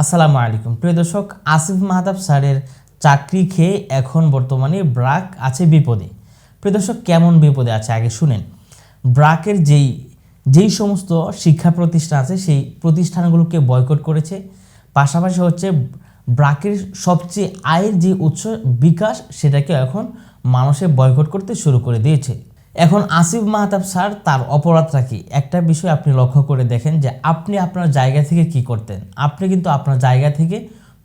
আসসালামু আলাইকুম। প্রিয় দর্শক, আসিফ মাহতাব স্যারের চাকরি খেয়ে এখন বর্তমানে ব্রাক আছে বিপদে। প্রিয় দর্শক, কেমন বিপদে আছে আগে শুনেন। ব্রাকের যেই যেই সমস্ত শিক্ষা প্রতিষ্ঠান আছে, সেই প্রতিষ্ঠানগুলোকে বয়কট করেছে। পাশাপাশি হচ্ছে ব্রাকের সবচেয়ে আয়ের যে উৎস বিকাশ সেটাকে এখন মানুষে বয়কট করতে শুরু করে দিয়েছে। এখন আসিফ মাহতাব স্যার, তার অপরাধটা কি? একটা বিষয় আপনি লক্ষ্য করে দেখেন যে আপনি আপনার জায়গা থেকে কি করতেন। আপনি কিন্তু আপনার জায়গা থেকে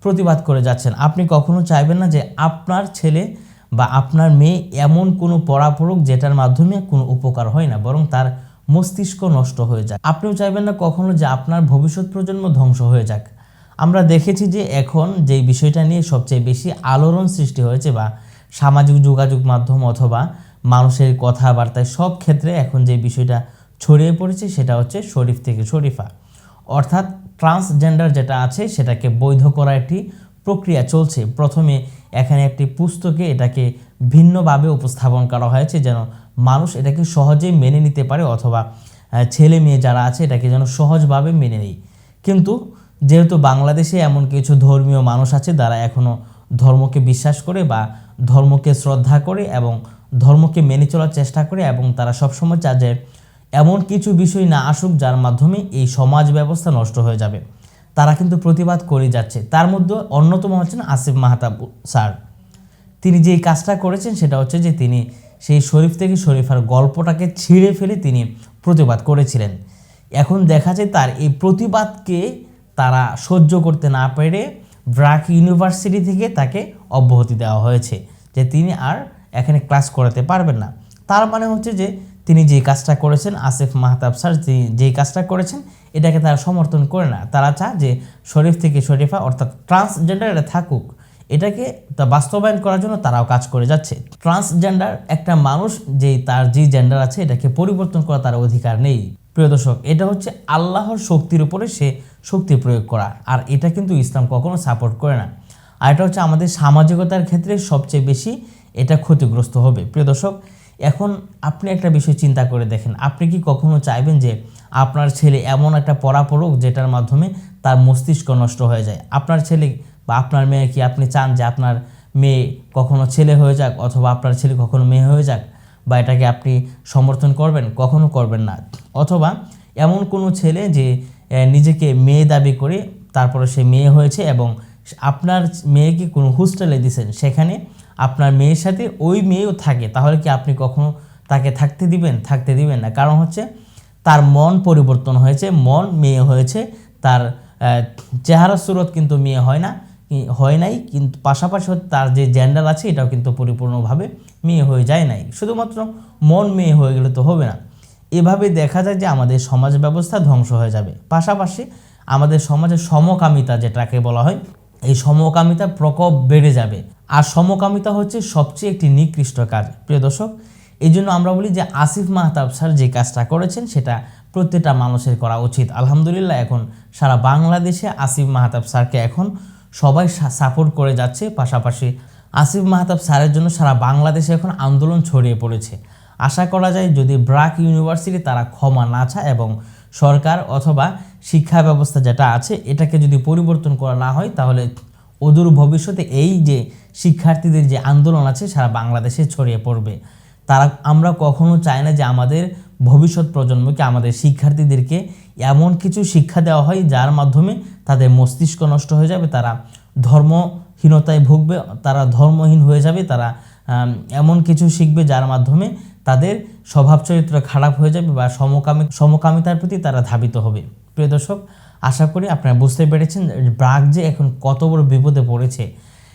প্রতিবাদ করে যাচ্ছেন। আপনি কখনো চাইবেন না যে আপনার ছেলে বা আপনার মেয়ে এমন কোনো পড়া পড়ুক যেটার মাধ্যমে কোনো উপকার হয় না, বরং তার মস্তিষ্ক নষ্ট হয়ে যায় আপনিও চাইবেন না কখনো যে আপনার ভবিষ্যৎ প্রজন্ম ধ্বংস হয়ে যাক। আমরা দেখেছি যে এখন যেই বিষয়টা নিয়ে সবচেয়ে বেশি আলোড়ন সৃষ্টি হয়েছে বা সামাজিক যোগাযোগ মাধ্যম অথবা মানুষের কথাবার্তায় সব ক্ষেত্রে এখন যে বিষয়টা ছড়িয়ে পড়েছে সেটা হচ্ছে শরীফ থেকে শরীফা। অর্থাৎ ট্রান্সজেন্ডার যেটা আছে সেটাকে বৈধ করা একটি প্রক্রিয়া চলছে। প্রথমে এখানে একটি পুস্তকে এটাকে ভিন্নভাবে উপস্থাপন করা হয়েছে যেন মানুষ এটাকে সহজেই মেনে নিতে পারে অথবা ছেলে মেয়ে যারা আছে এটাকে যেন সহজভাবে মেনে নেয়। কিন্তু যেহেতু বাংলাদেশে এমন কিছু ধর্মীয় মানুষ আছে, যারা এখনও ধর্মকে বিশ্বাস করে বা ধর্মকে শ্রদ্ধা করে এবং ধর্মকে মেনে চলার চেষ্টা করে এবং তারা সবসময় চায় যে এমন কিছু বিষয় না আসুক যার মাধ্যমে এই সমাজ ব্যবস্থা নষ্ট হয়ে যাবে। তারা কিন্তু প্রতিবাদ করে যাচ্ছে। তার মধ্যে অন্যতম হচ্ছেন আসিফ মাহতাব স্যার। তিনি যে কাজটা করেছেন সেটা হচ্ছে যে তিনি সেই শরীফ থেকে শরীফার গল্পটাকে ছিঁড়ে ফেলে তিনি প্রতিবাদ করেছিলেন। এখন দেখা যায় তার এই প্রতিবাদকে তারা সহ্য করতে না পেরে ব্রাক ইউনিভার্সিটি থেকে তাকে অব্যাহতি দেওয়া হয়েছে। যে তিনি আর এখানে ক্লাস করাতে পারবেন না। তার মানে হচ্ছে যে, তিনি যে কাজটা করেছেন, আসিফ মাহতাব স্যার যেই কাজটা করেছেন, এটাকে তারা সমর্থন করে না। তারা চায় যে, শরীফ থেকে শরীফা অর্থাৎ ট্রান্সজেন্ডার এটা থাকুক। এটাকে তা বাস্তবায়ন করার জন্য তারাও কাজ করে যাচ্ছে। ট্রান্সজেন্ডার একটা মানুষ যে, তার যে জেন্ডার আছে, এটাকে পরিবর্তন করা তার অধিকার নেই। প্রিয় দর্শক, এটা হচ্ছে আল্লাহর শক্তির উপরে সে শক্তি প্রয়োগ করা। আর এটা কিন্তু ইসলাম কখনো সাপোর্ট করে না। আর এটা হচ্ছে আমাদের সামাজিকতার ক্ষেত্রে সবচেয়ে বেশি এটা ক্ষতিগ্রস্ত হবে। প্রিয় দর্শক, এখন আপনি একটা বিষয় চিন্তা করে দেখেন। আপনি কি কখনো চাইবেন যে আপনার ছেলে এমন একটা পড়া পড়ুক যেটার মাধ্যমে তার মস্তিষ্ক নষ্ট হয়ে যায়? আপনার ছেলে বা আপনার মেয়ে কি আপনি চান যে আপনার মেয়ে কখনো ছেলে হয়ে যাক অথবা আপনার ছেলে কখনো মেয়ে হয়ে যাক বা এটাকে আপনি সমর্থন করবেন? কখনো করবেন না। অথবা এমন কোনো ছেলে যে নিজেকে মেয়ে দাবি করে তারপরে সে মেয়ে হয়েছে এবং আপনার মেয়েকে কোনো হোস্টেলে দিয়েছেন সেখানে আপনার মেয়ের সাথে ওই মেয়েও থাকে, তাহলে কি আপনি কখনো তাকে থাকতে দিবেন? থাকতে দিবেন না। কারণ হচ্ছে তার মন পরিবর্তন হয়েছে, মন মেয়ে হয়েছে, তার চেহারা সুরত কিন্তু মেয়ে হয় না হয় নাই, কিন্তু পাশাপাশি তার যে জেন্ডার আছে, এটাও কিন্তু পরিপূর্ণভাবে মেয়ে হয়ে যায় নাই। শুধুমাত্র মন মেয়ে হয়ে গেলে তো হবে না। এভাবে দেখা যায় যে আমাদের সমাজ ব্যবস্থা ধ্বংস হয়ে যাবে। পাশাপাশি আমাদের সমাজে সমকামিতা যেটাকে বলা হয় এই সমকামিতা প্রকোপ বেড়ে যাবে। আর সমকামিতা হচ্ছে সবচেয়ে একটি নিকৃষ্ট কাজ। প্রিয় দর্শক, এই জন্য আমরা বলি যে আসিফ মাহতাব স্যার যে কাজটা করেছেন, সেটা প্রত্যেকটা মানুষের করা উচিত। আলহামদুলিল্লাহ, এখন সারা বাংলাদেশে আসিফ মাহতাব স্যারকে এখন সবাই সাপোর্ট করে যাচ্ছে। পাশাপাশি আসিফ মাহতাব স্যারের জন্য সারা বাংলাদেশে এখন আন্দোলন ছড়িয়ে পড়েছে। আশা করা যায় যদি ব্রাক ইউনিভার্সিটি তারা ক্ষমা না চায় এবং সরকার অথবা শিক্ষা ব্যবস্থা যেটা আছে, এটাকে যদি পরিবর্তন করা না হয়, তাহলে অদূর ভবিষ্যতে এই যে শিক্ষার্থীদের যে আন্দোলন আছে, সারা বাংলাদেশে ছড়িয়ে পড়বে। তারা, আমরা কখনো চাই না যে আমাদের ভবিষ্যৎ প্রজন্মকে, আমাদের শিক্ষার্থীদেরকে এমন কিছু শিক্ষা দেওয়া হয়, যার মাধ্যমে তাদের মস্তিষ্ক নষ্ট হয়ে যাবে, তারা ধর্মহীনতায় ভুগবে, তারা ধর্মহীন হয়ে যাবে, তারা এমন কিছু শিখবে যার মাধ্যমে তাদের স্বভাব চরিত্র খারাপ হয়ে যাবে বা সমকামী, সমকামিতার প্রতি তারা ধাবিত হবে। প্রিয় দর্শক, আশা করি আপনারা বুঝতে পেরেছেন ব্রাক যে এখন কত বড় বিপদে পড়েছে।